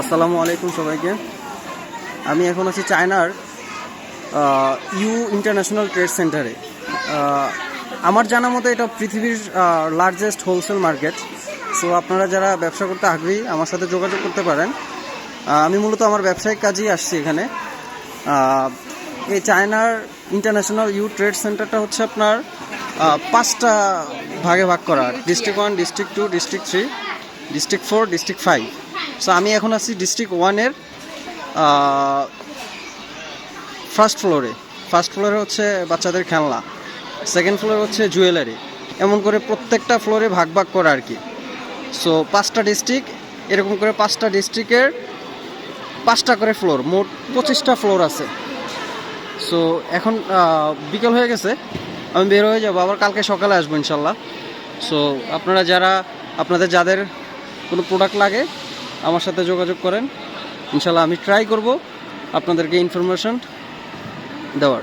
আসসালামু আলাইকুম সবাইকে। আমি এখন আছি চায়নার ইউ ইন্টারন্যাশনাল ট্রেড সেন্টারে। আমার জানা মতো এটা পৃথিবীর লার্জেস্ট হোলসেল মার্কেট সো আপনারা যারা ব্যবসা করতে আগ্রহী, আমার সাথে যোগাযোগ করতে পারেন। আমি মূলত আমার ব্যবসায়িক কাজেই আসছি এখানে। এই চায়নার ইন্টারন্যাশনাল ইউ ট্রেড সেন্টারটা হচ্ছে আপনার পাঁচটা ভাগে ভাগ করা। District one district two district three district four district five so আমি এখন আছি ডিস্ট্রিক্ট ওয়ানের ফার্স্ট ফ্লোরে ফার্স্ট ফ্লোরে হচ্ছে বাচ্চাদের খেলনা। সেকেন্ড ফ্লোরে হচ্ছে জুয়েলারি এমন করে প্রত্যেকটা ফ্লোরে ভাগ ভাগ করা আর কি। সো পাঁচটা ডিস্ট্রিক্ট এরকম করে পাঁচটা ডিস্ট্রিক্টের পাঁচটা করে ফ্লোর মোট পঁচিশটা ফ্লোর আছে। সো এখন বিকেল হয়ে গেছে। আমি বের হয়ে যাব, আবার কালকে সকালে আসব ইনশাল্লাহ। সো আপনারা যারা, আপনাদের যাদের কোনো প্রোডাক্ট লাগে আমার সাথে যোগাযোগ করেন। ইনশাল্লাহ আমি ট্রাই করব আপনাদেরকে ইনফরমেশন দেওয়ার।